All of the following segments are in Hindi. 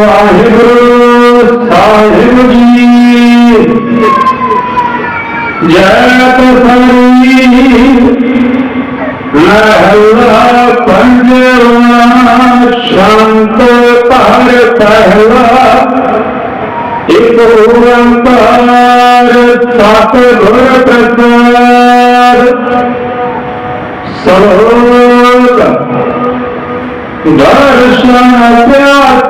ਵਾਹਿਗੁਰੂ ਸਾਹਿਬ ਜੀ ਜੈ ਤਸਰੀ ਮਹਲਾ ਪੰਜਵਾ ਸ਼ਾਂਤ ਪਰ ਪਹਿਲਾ ਇੱਕ ਓੰਕਾਰ ਸਤ ਗੁਰ ਪ੍ਰਸਾਦ ਸਲੋਕ ਦਰਸ਼ਨ ਪਿਆਤੀ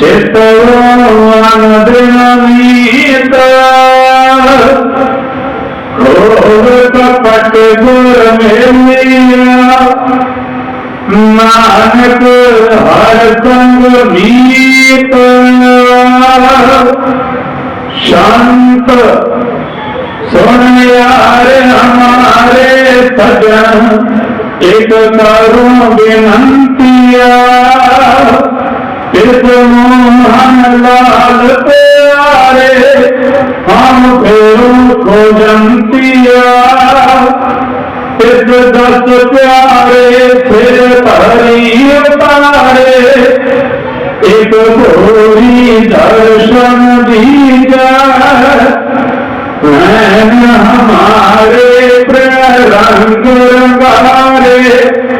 चित्तोनदीत क्रोध नानक हर संग मीत शांत सुन यार हमारे सजन एक करो विनंतिया सिर्फ़ लाल प्यारे हम फेरू को जमतिया दस प्यारे फिर हरी तारे एक गोरी दर्शन दीजा हमारे प्रणंग रंगारे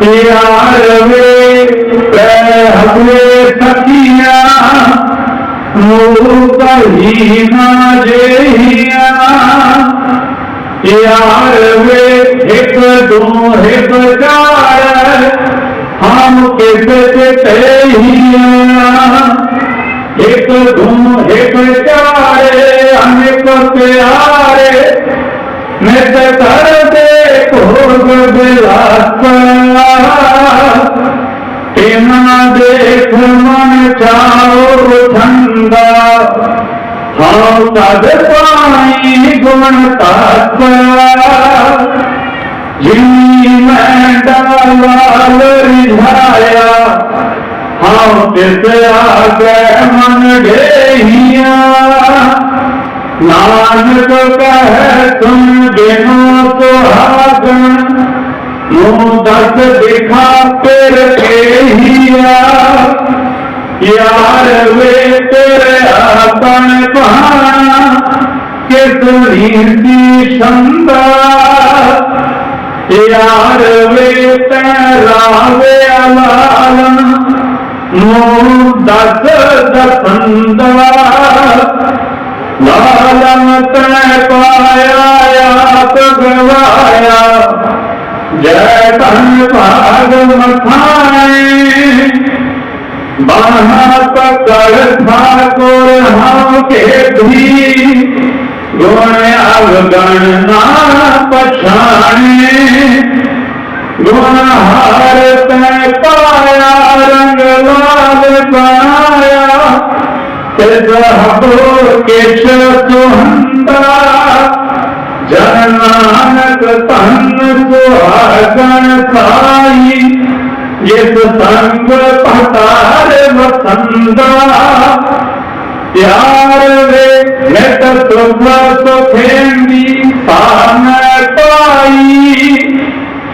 प्यार वे हवे थकिया कही यार वे हिप दो हिप चार, हम किस तेहिया। एक दो हिप चार हम प्यारे, नित धर्म ਭੋਗ ਬਿਲਾਸਾ ਤਿਨਾ ਦੇਖ ਮਨ ਚਾਓ ਠੰਡਾ ਹਾਂ ਤਦ ਪਾਈ ਗੁਣ ਤਾਤਪਾ ਜਿਨੀ ਮੈਂ ਡਾਲਾਲ ਰਿਝਾਇਆ ਹਾਂ ਤਿਸ ਆਗੇ ਮਨ ਢੇਹੀਆਂ ਨਾਨਕ ਕਹੈ ਤੁਮ गण यूँ दस देखा पेर यार वे तेरे अपन पहाना कितनी सी क्षमता यार वे तेरा वे अलालन नू दस दसंदवा लालम तय पाया तगवाया जय तन भाग मथाए बाहा पकड़ ठाकुर हम के भी गुण अवगणना पछाने गुण हार तय पाया, रंग लाल पाया। जन नानक तन सुहागन प्यार वे नट सुख सुखेंदी पान तो पाई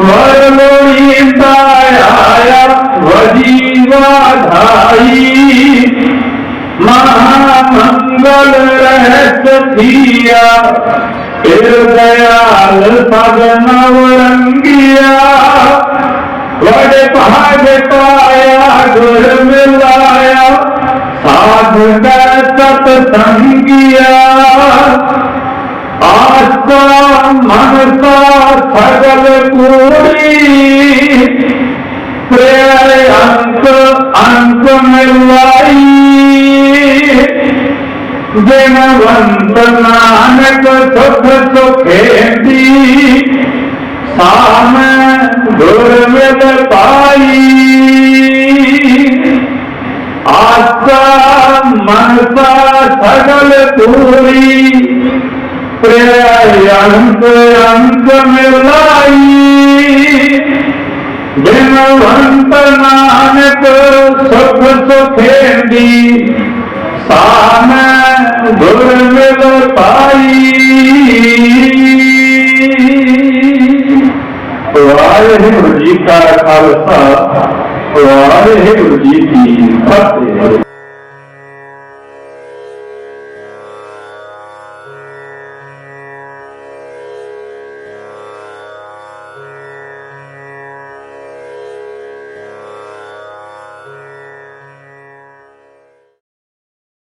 वरलोई तो दाया, वजीवा धाई। महामंगल रहत थिया दयाल सजनव रंगिया बड़ भाग पाया गुर मिलाया साधु सतसंगिया आस्था तो मन का सगल पूरी अंत अंक मिलवाई नानक सुख सुखे साम दुर्विद पाई आशा मनसा सगल पूरी प्रेय अंत अंत मिलाई बिनवंत नानक सुख सुखेंदी सान गुर मिल पाई। तो वाहिगुरु जी का खालसा तो वाहिगुरु जी की फतेह।